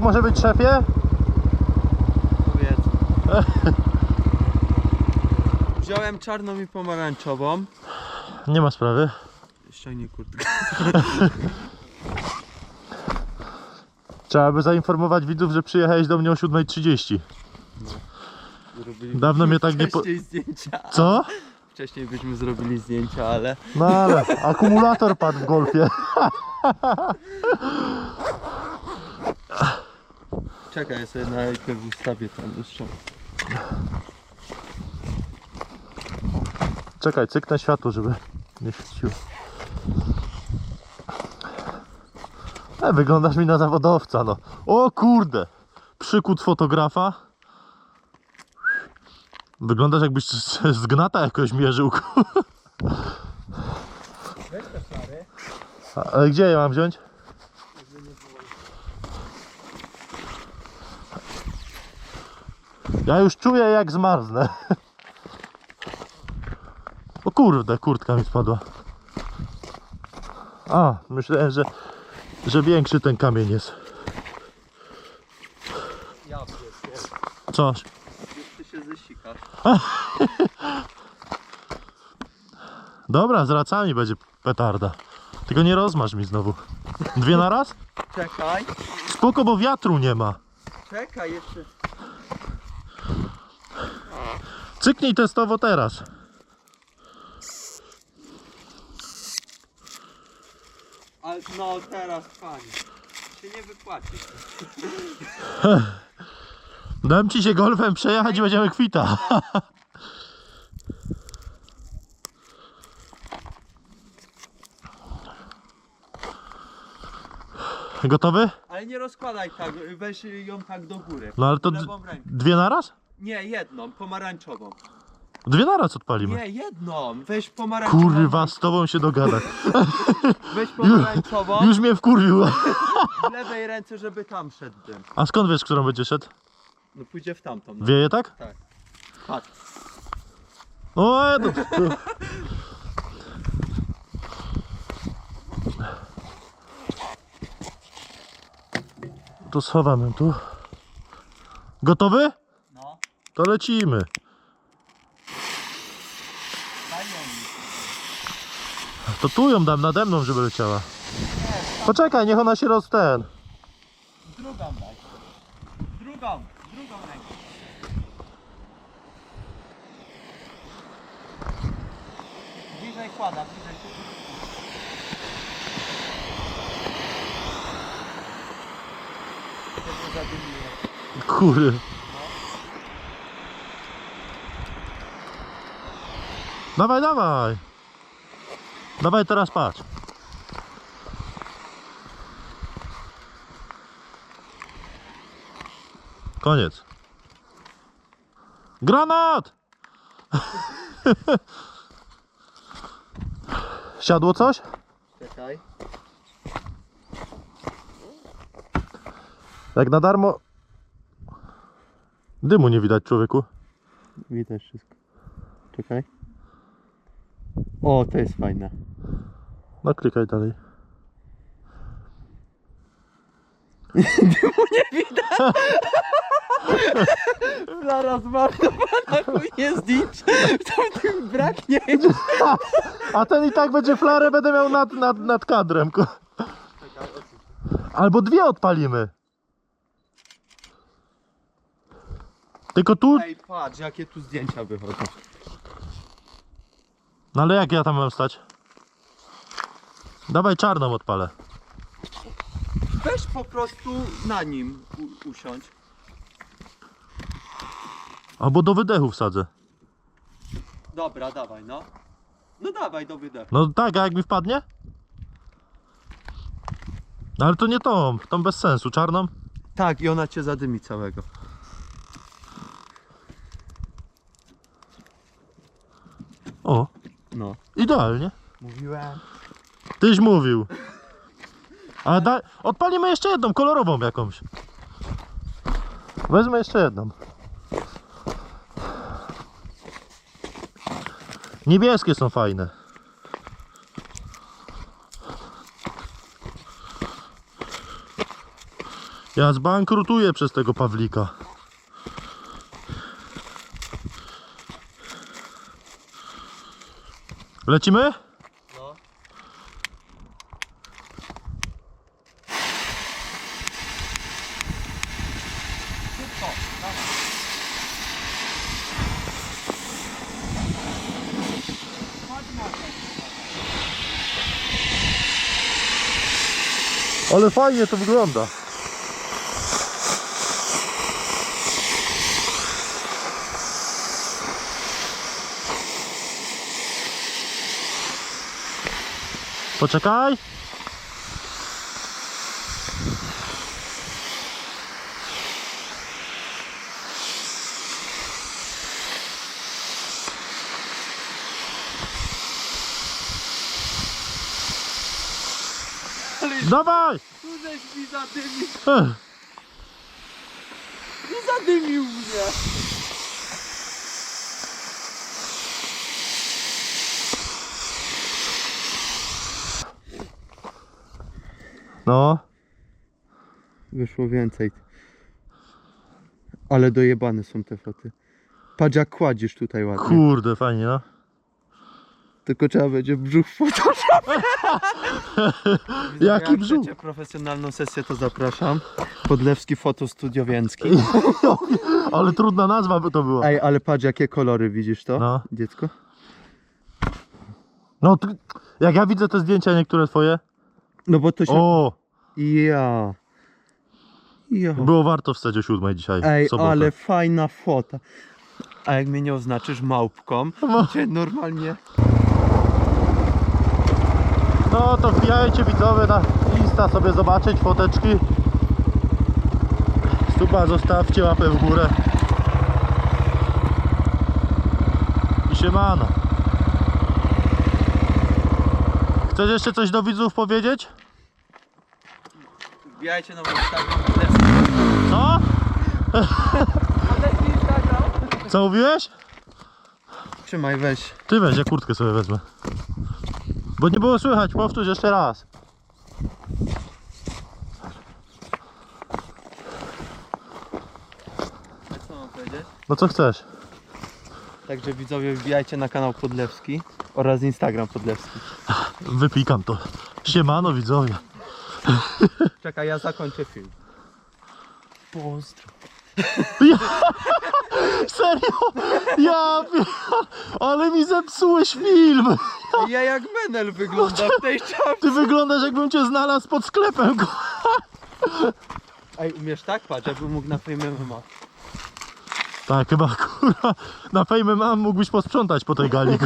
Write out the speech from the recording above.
Tak może być szefie? Powiedz. Wziąłem czarną i pomarańczową. Nie ma sprawy. Ściągnij kurtkę. Trzeba by zainformować widzów, że przyjechałeś do mnie o 7.30. Zrobili Dawno mnie tak nie po... wcześniej zdjęcia. Co? Wcześniej byśmy zrobili zdjęcia, ale No ale akumulator padł w golfie. czekaj, ja sobie najpierw ustawię tam jeszcze. Czekaj, cyknę światło, żeby nie świeciło. E, wyglądasz mi na zawodowca, no. O kurde! Przykut fotografa. Wyglądasz jakbyś z, gnata jakoś mierzył. A, ale gdzie je mam wziąć? Ja już czuję jak zmarznę. O kurde, kurtka mi spadła. A, myślałem, że, że większy ten kamień jest. Ja. Już ty się zesikasz. Dobra, z racami będzie petarda. Tylko nie rozmasz mi znowu. Dwie na raz? Czekaj, Spoko, bo wiatru nie ma. czekaj jeszcze. Cyknij testowo teraz. Ale no teraz pani. Się nie wypłaci. Dam ci się golfem przejechać i będziemy kwita. Gotowy? Ale nie rozkładaj tak, weź ją tak do góry. No ale to Lewą ręką. dwie na raz? Nie, jedną, pomarańczową. Dwie na raz odpalimy. Nie, jedną. Weź pomarańczową. Kurwa, z tobą się dogadać. Weź pomarańczową Już mnie wkurwił. w lewej ręce, żeby tam szedł dym. A skąd wiesz, którą będzie szedł? No pójdzie w tamtą. No. Wieje tak? Tak. Patrz. O, no, to... To schowamy tu. Gotowy? To lecimy. To tu ją dam nade mną, żeby leciała. Poczekaj, niech ona się roz ten. Drugą daj. Drugą, drugą rękę. Bliżej kłada, bliżej. Żeby zadymiło. Dawaj, dawaj. Dawaj teraz patrz. Koniec. Granat! Siadło coś? Czekaj. Jak na darmo. Dymu nie widać człowieku. Widać wszystko. Czekaj. O, to jest fajne. No klikaj dalej. Flara zmarnowana, chuj nie zdjęć. Tam tym braknie. A ten i tak będzie flarę, będę miał nad, nad, nad kadrem. Albo dwie odpalimy. Tylko tu. Ej, patrz, jakie tu zdjęcia wychodzą. No ale jak ja tam mam stać? Dawaj czarną odpalę. Weź po prostu na nim u- usiądź. Albo do wydechu wsadzę. Dobra, dawaj, no. No dawaj do wydechu. No tak, a jak mi wpadnie? No ale to nie tą, tą bez sensu, czarną. Tak, i ona cię zadymi całego. O, No. idealnie. Mówiłem. Tyś mówił. Ale daj, odpalimy jeszcze jedną, kolorową jakąś. Wezmę jeszcze jedną. Niebieskie są fajne. Ja zbankrutuję przez tego Pawlika. Lecimy? No. Ale fajnie to wygląda. Poczekaj. Dawaj! Tu żeś mi zadymił, Ech. i zadymił mnie. No, Wyszło więcej. Ale dojebane są te foty. Patrz jak kładziesz tutaj ładnie. kurde, fajnie, no. Tylko trzeba będzie brzuch w Photoshopie. Jaki Jak brzuch? chcecie profesjonalną sesję to zapraszam. Podlewski Fotostudio Więcki. Ale trudna nazwa by to była. Ej, ale patrz jakie kolory, widzisz to? No. Dziecko? No, ty, jak ja widzę te zdjęcia niektóre twoje, No bo to się... o, Ja. Było warto wstać o siódmej dzisiaj. Ej, sobotę. ale fajna fota. A jak mnie nie oznaczysz małpką, No. cię normalnie... No to wbijajcie widzowie na Insta sobie zobaczyć foteczki. Stuba zostawcie łapę w górę. I siemano. Chcesz jeszcze coś do widzów powiedzieć? Wbijajcie na mój Instagram. Co? Co mówiłeś? Trzymaj, weź. Ty weź, ja kurtkę sobie wezmę. Bo nie było słychać, powtórz jeszcze raz. A co mam powiedzieć? No co chcesz? Także widzowie wbijajcie na kanał Podlewski oraz Instagram Podlewski. Wypikam to. Siemano widzowie. Czekaj, ja zakończę film. Pozdro. Serio? Ja pier... Ale mi zepsułeś film. Ja jak Menel wygląda w tej czapce. Ty wyglądasz jakbym cię znalazł pod sklepem. Ej, umiesz tak? Patrz, jakbym mógł na filmie MMA. Tak, chyba kurwa na fejmie mam mógłbyś posprzątać po tej gali.